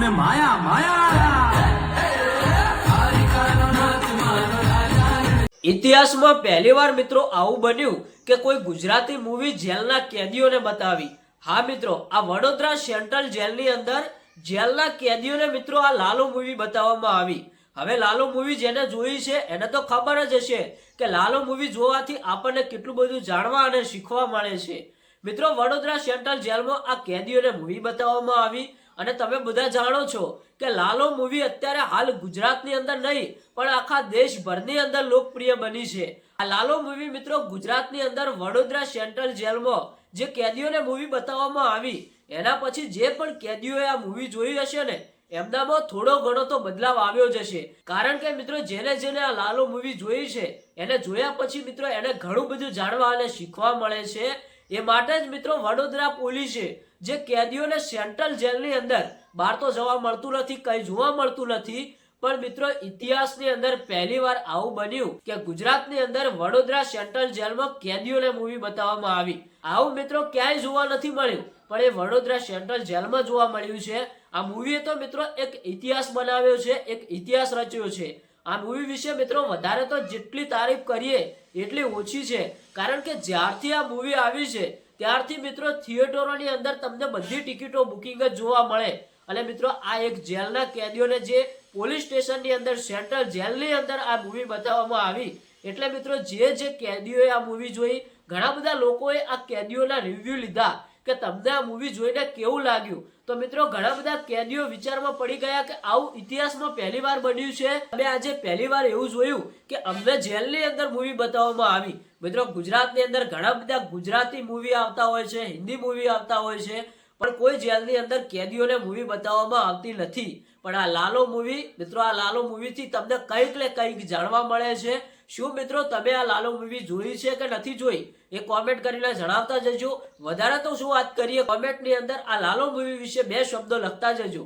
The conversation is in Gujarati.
ને માયા માયા ઇતિહાસમાં પહેલીવાર મિત્રો આવું બન્યું કે કોઈ ગુજરાતી મૂવી જેલના કેદીઓને બતાવી. હા મિત્રો, આ વડોદરા સેન્ટ્રલ જેલની અંદર જેલના કેદીઓને મિત્રો આ લાલુ મૂવી બતાવવામાં આવી. હવે લાલુ મૂવી જેને જોઈ છે, એને તો ખબર જ હશે કે લાલુ મૂવી જોવાથી આપણને કેટલું બધું જાણવા અને શીખવા મળે છે. મિત્રો, વડોદરા સેન્ટ્રલ જેલમાં આ કેદીઓને મૂવી બતાવવામાં આવી. અને તમે બધા જાણો છો કે લાલો મૂવી અત્યારે હાલ ગુજરાતની અંદર નહીં, પણ આખા દેશભરની અંદર લોકપ્રિય બની છે. આ લાલો મૂવી મિત્રો ગુજરાતની અંદર વડોદરા સેન્ટ્રલ જેલમાં, જે કેદીઓને મૂવી બતાવવામાં આવી, એના પછી જે પણ કેદીઓએ આ મૂવી જોઈ હશે ને, એમનામાં થોડો ઘણો તો બદલાવ આવ્યો જ હશે. કારણ કે મિત્રો જેને જેને આ લાલો મૂવી જોઈ છે, એને જોયા પછી મિત્રો એને ઘણું બધું જાણવા અને શીખવા મળે છે. એ માટે જ મિત્રો વડોદરા પોલીસે જે કેદીઓને સેન્ટ્રલ જેલની અંદર બહાર તો જવા મળતું નથી, કઈ જોવા મળતું નથી, પણ મિત્રો ઇતિહાસની અંદર પહેલીવાર આવું બન્યું કે ગુજરાતની અંદર વડોદરા સેન્ટ્રલ જેલમાં કેદીઓને મૂવી બતાવવામાં આવી. આવું મિત્રો ક્યાંય જોવા નથી મળ્યું, પણ એ વડોદરા સેન્ટ્રલ જેલમાં જોવા મળ્યું છે. આ મૂવીએ તો મિત્રો એક ઇતિહાસ બનાવ્યો છે, એક ઇતિહાસ રચ્યો છે. આ મૂવી વિશે મિત્રો વધારે તો જેટલી તારીફ કરીએ, એટલી ઓછી છે. કારણ કે જ્યારથી આ મૂવી આવી છે, ત્યારથી મિત્રો થિયેટરોની અંદર તમને બધી ટિકિટો બુકિંગ જ જોવા મળે. અને મિત્રો આ એક જેલના કેદીઓને જે પોલીસ સ્ટેશનની અંદર, સેન્ટ્રલ જેલની અંદર આ મૂવી બતાવવામાં આવી. એટલે મિત્રો જે જે કેદીઓએ આ મૂવી જોઈ, ઘણા બધા લોકોએ આ કેદીઓના રિવ્યુ લીધા. કે તમને આ મૂવી જોઈને કેવું લાગ્યું? તો મિત્રો, ઘણા બધા કેદીઓ વિચારમાં પડી ગયા કે આવું ઇતિહાસમાં પહેલી વાર બન્યું છે. અમે આજે પહેલી વાર એવું જોયું કે અમને જેલની અંદર મૂવી બતાવવામાં આવી. મિત્રો, ગુજરાતની અંદર ઘણા બધા ગુજરાતી મૂવી આવતા હોય છે, હિન્દી મૂવી આવતા હોય છે. પણ કોઈ જેલની અંદર કેદીઓને મૂવી બતાવવામાં આવતી નથી. પણ આ લાલો મૂવી મિત્રો આ લાલો મૂવીથી તમને કંઈક ને કંઈક જાણવા મળે છે. શું મિત્રો તમે આ લાલો મૂવી જોઈ છે કે નથી જોઈ? એ કોમેન્ટ કરીને જણાવતા જજો. વધારે તો શું વાત કરીએ કોમેન્ટની અંદર આ લાલો મૂવી વિશે બે શબ્દો લખતા જજો.